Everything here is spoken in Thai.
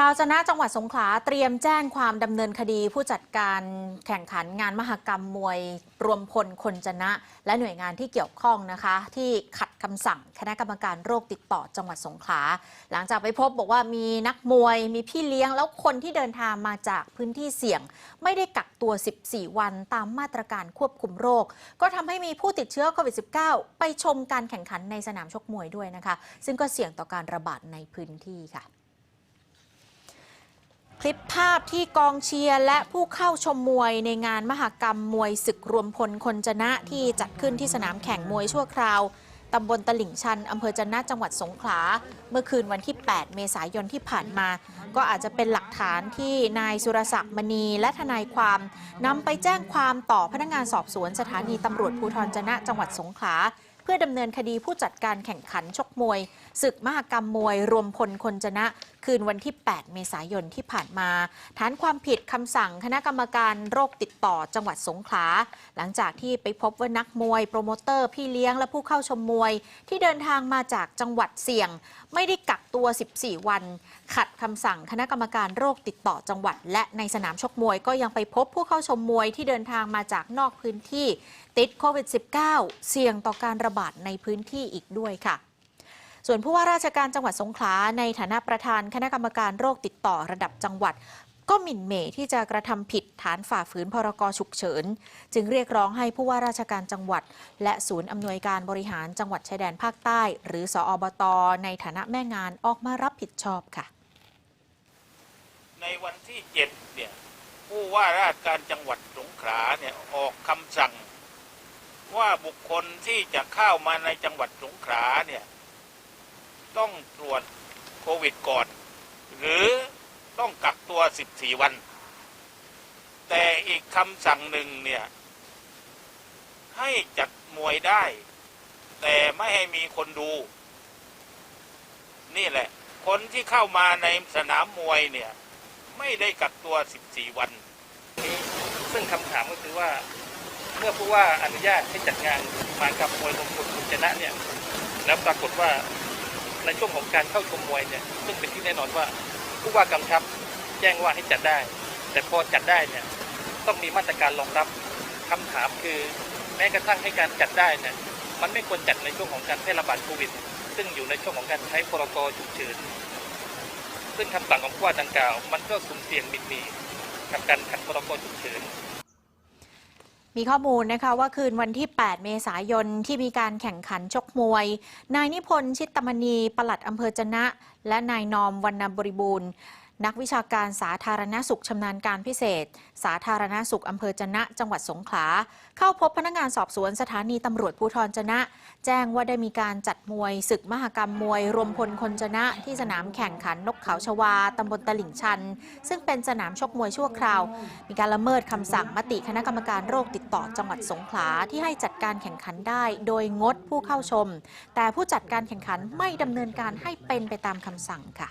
ชาวจะนะจังหวัดสงขลาเตรียมแจ้งความดำเนินคดีผู้จัดการแข่งขันงานมหกรรมมวยรวมพลคนจะนะ และหน่วยงานที่เกี่ยวข้องนะคะ ที่ขัดคำสั่งคณะกรรมการโรคติดต่อจังหวัดสงขลาหลังจากไปพบบอกว่ามีนักมวยมีพี่เลี้ยง แล้วคนที่เดินทางมาจากพื้นที่เสี่ยง ไม่ได้กักตัว 14 วันตามมาตรการควบคุมโรค ก็ทำให้มีผู้ติดเชื้อโควิด -19 ไปชมการแข่งขันในสนามชกมวยด้วยนะคะ ซึ่งก็เสี่ยงต่อการระบาดในพื้นที่ค่ะ คลิปภาพที่กองเชียร์และผู้เข้าชมมวยในงานมหกรรมมวยศึกรวมพลคนจนะที่จัดขึ้นที่สนามแข่งมวยชั่วคราว ตำบลตลิ่งชัน อำเภอจนะจังหวัดสงขลา เมื่อคืนวันที่ 8 เมษายนที่ผ่านมา ก็อาจจะเป็นหลักฐานที่นายสุรศักดิ์มณีและทนายความนำไปแจ้งความต่อพนักงานสอบสวนสถานีตำรวจภูธรจนะจังหวัดสงขลา พื่อดำเนินคดีผู้จัดการแข่งขันชกมวยศึกมหกรรมมวยรวมพลคนจนะ คืนวันที่ 8 เมษายนที่ผ่านมา ฐานความผิดคำสั่งคณะกรรมการโรคติดต่อจังหวัดสงขลา หลังจากที่ไปพบว่านักมวย โปรโมเตอร์พี่เลี้ยงและผู้เข้าชมมวย ที่เดินทางมาจากจังหวัดเสี่ยง ไม่ได้กักตัว 14 วัน ขัดคำสั่งคณะกรรมการโรคติดต่อจังหวัด และในสนามชกมวยก็ยังไปพบผู้เข้าชมมวยที่เดินทางมาจากนอกพื้นที่ ติดโควิด -19 เสี่ยงต่อการระบาดในพื้นที่อีกด้วยค่ะ ส่วนผู้ว่าราชการจังหวัดสงขลาในฐานะประธานคณะกรรมการโรคติดต่อระดับจังหวัดก็หมิ่นเหม่ที่จะกระทำผิดฐานฝ่าฝืนพรกฉุกเฉิน จึงเรียกร้องให้ผู้ว่าราชการจังหวัด และศูนย์อำนวยการบริหารจังหวัดชายแดนภาคใต้ หรือสอบต ในฐานะแม่งานออกมารับผิดชอบค่ะ ในวันที่เจ็ดเนี่ย ผู้ว่าราชการจังหวัดสงขลาเนี่ยออกคำสั่ง ว่าบุคคลที่จะเข้ามาในจังหวัดสงขลาเนี่ย ต้องตรวจโควิดก่อน หรือต้องกักตัว 14 วัน แต่อีกคำสั่งหนึ่งเนี่ย ให้จัดมวยได้ แต่ไม่ให้มีคนดู นี่แหละ คนที่เข้ามาในสนามมวยเนี่ย ไม่ได้กักตัว 14 วัน ซึ่งคำถามก็คือว่า เมื่อผู้ว่าอนุญาตให้จัดงานมากับมวยมงคลคุณชนะเนี่ยแล้วปรากฏว่าในช่วงของการเข้าชมมวยเนี่ยซึ่งเป็นที่แน่นอนว่าผู้ว่ากำชับแจ้งว่าให้จัดได้ แต่พอจัดได้เนี่ยต้องมีมาตรการรองรับคำถามคือแม้กระทั่งให้การจัดได้เนี่ยมันไม่ควรจัดในช่วงของการแพร่ระบาดโควิด ซึ่งอยู่ในช่วงของการใช้พรกฉุกเฉินซึ่งคำสั่งของผู้ว่าดังกล่าว มันก็สุ่มเสี่ยงมิดมีกับการขัดพรกฉุกเฉิน มีข้อมูลนะคะว่าคืนวันที่ 8 เมษายนที่มีการแข่งขันชกมวย นายนิพนธ์ชิตตมณีปลัดอำเภอจนะ และนายนอมวรรณบริบูรณ์ นักวิชาการสาธารณสุขชำนาญการพิเศษ สาธารณสุขอำเภอจะนะจังหวัดสงขลา เข้าพบพนักงานสอบสวนสถานีตำรวจภูธรจะนะ แจ้งว่าได้มีการจัดมวย ศึกมหกรรมมวย รวมพลคนจะนะ ที่สนามแข่งขันนกเขาชวาตำบลตลิ่งชัน ซึ่งเป็นสนามชกมวยชั่วคราว มีการละเมิดคำสั่งมติคณะกรรมการโรคติดต่อจังหวัดสงขลาที่ให้จัดการแข่งขันได้ โดยงดผู้เข้าชม แต่ผู้จัดการแข่งขันไม่ดำเนินการให้เป็นไปตามคำสั่งค่ะ